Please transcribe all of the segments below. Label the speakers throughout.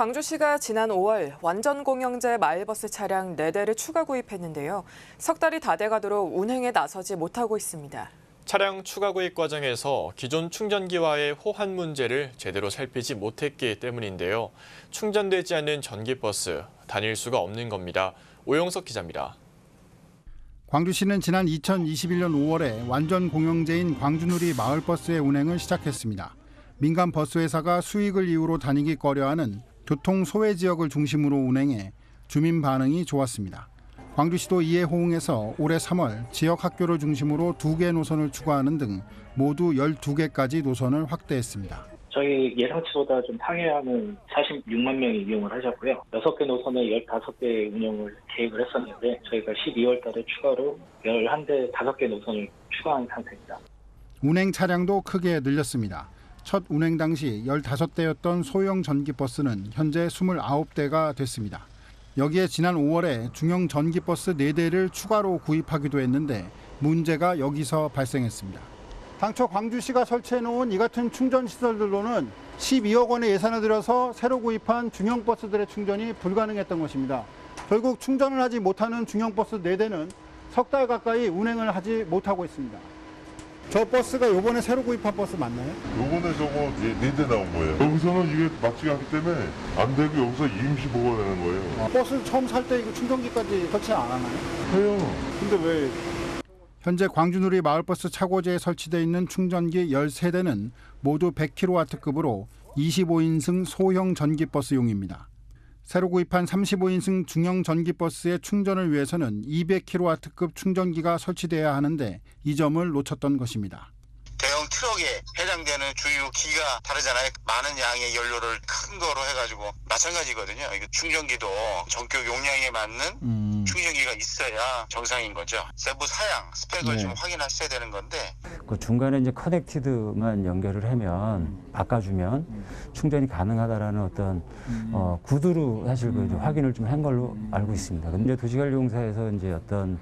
Speaker 1: 광주시가 지난 5월 완전 공영제 마을버스 차량 4대를 추가 구입했는데요. 석 달이 다 돼가도록 운행에 나서지 못하고 있습니다.
Speaker 2: 차량 추가 구입 과정에서 기존 충전기와의 호환 문제를 제대로 살피지 못했기 때문인데요. 충전되지 않는 전기버스 다닐 수가 없는 겁니다. 오영석 기자입니다.
Speaker 3: 광주시는 지난 2021년 5월에 완전 공영제인 광주누리 마을버스의 운행을 시작했습니다. 민간 버스 회사가 수익을 이유로 다니기 꺼려하는 교통 소외 지역을 중심으로 운행해 주민 반응이 좋았습니다. 광주시도 이에 호응해서 올해 3월 지역 학교를 중심으로 두 개 노선을 추가하는 등 모두 12개까지 노선을 확대했습니다.
Speaker 4: 저희 예상치보다 좀 상회하는 46만 명이 이용을 하셨고요. 6개 노선에 15개 운영을 계획을 했었는데 저희가 12월 달에 추가로 11대 5개 노선을 추가한 상태입니다.
Speaker 3: 운행 차량도 크게 늘렸습니다. 첫 운행 당시 15대였던 소형 전기버스는 현재 29대가 됐습니다. 여기에 지난 5월에 중형 전기버스 4대를 추가로 구입하기도 했는데 문제가 여기서 발생했습니다. 당초 광주시가 설치해 놓은 이 같은 충전 시설들로는 12억 원의 예산을 들여서 새로 구입한 중형 버스들의 충전이 불가능했던 것입니다. 결국 충전을 하지 못하는 중형 버스 4대는 석 달 가까이 운행을 하지 못하고 있습니다. 저 버스가 요번에 새로 구입한 버스 맞나요?
Speaker 5: 요번에 저거 네대 나온 거예요. 여기서는 이게 맞지가 않기 때문에 안 되고 여기서 임시 보관하는 거예요.
Speaker 3: 버스 처음 살 때 이거 충전기까지 설치 안 하나요?
Speaker 5: 해요.
Speaker 3: 근데 왜? 현재 광주누리 마을버스 차고지에 설치되어 있는 충전기 13대는 모두 100kW급으로 25인승 소형 전기버스용입니다. 새로 구입한 35인승 중형 전기버스의 충전을 위해서는 200kW급 충전기가 설치돼야 하는데 이 점을 놓쳤던 것입니다.
Speaker 6: 대형 트럭에 해당되는 주유 기가 다르잖아요. 많은 양의 연료를 큰 거로 해가지고 마찬가지거든요. 이거 충전기도 전격 용량에 맞는 충전기가 있어야 정상인 거죠. 세부 사양 스펙을
Speaker 7: 네.
Speaker 6: 좀 확인하셔야 되는 건데
Speaker 7: 그 중간에 이제 커넥티드만 연결을 하면 바꿔주면 충전이 가능하다라는 어떤 어, 구두로 사실 그 이제 확인을 좀 한 걸로 알고 있습니다. 근데 도시관리공사에서 이제 어떤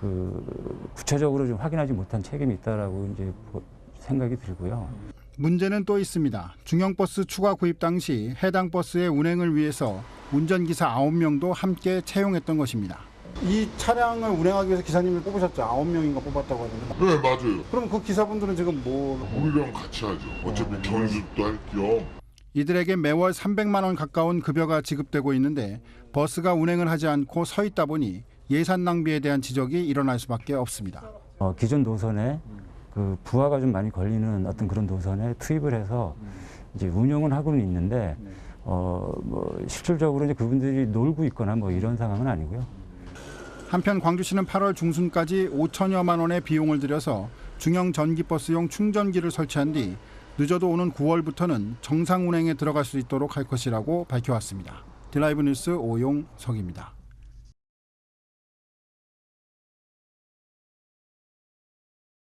Speaker 7: 그 구체적으로 좀 확인하지 못한 책임이 있다라고 이제 보- 생각이 들고요.
Speaker 3: 문제는 또 있습니다. 중형버스 추가 구입 당시 해당 버스의 운행을 위해서 운전기사 9명도 함께 채용했던 것입니다. 이 차량을 운행하기 위해서 기사님을 뽑으셨죠? 9명인가 뽑았다고 하는데.
Speaker 5: 네, 맞아요.
Speaker 3: 그럼 그 기사분들은 지금 뭐
Speaker 5: 우리랑 같이 하죠. 어차피 견습도 할 겸.
Speaker 3: 이들에게 매월 300만 원 가까운 급여가 지급되고 있는데 버스가 운행을 하지 않고 서 있다 보니 예산 낭비에 대한 지적이 일어날 수밖에 없습니다.
Speaker 7: 어, 기존 노선에 그 부하가 좀 많이 걸리는 어떤 그런 노선에 투입을 해서 이제 운영은 하고는 있는데 어, 뭐 실질적으로 이제 그분들이 놀고 있거나 뭐 이런 상황은 아니고요.
Speaker 3: 한편 광주시는 8월 중순까지 5천여만 원의 비용을 들여서 중형 전기버스용 충전기를 설치한 뒤 늦어도 오는 9월부터는 정상 운행에 들어갈 수 있도록 할 것이라고 밝혀왔습니다. 드라이브 뉴스 오용석입니다.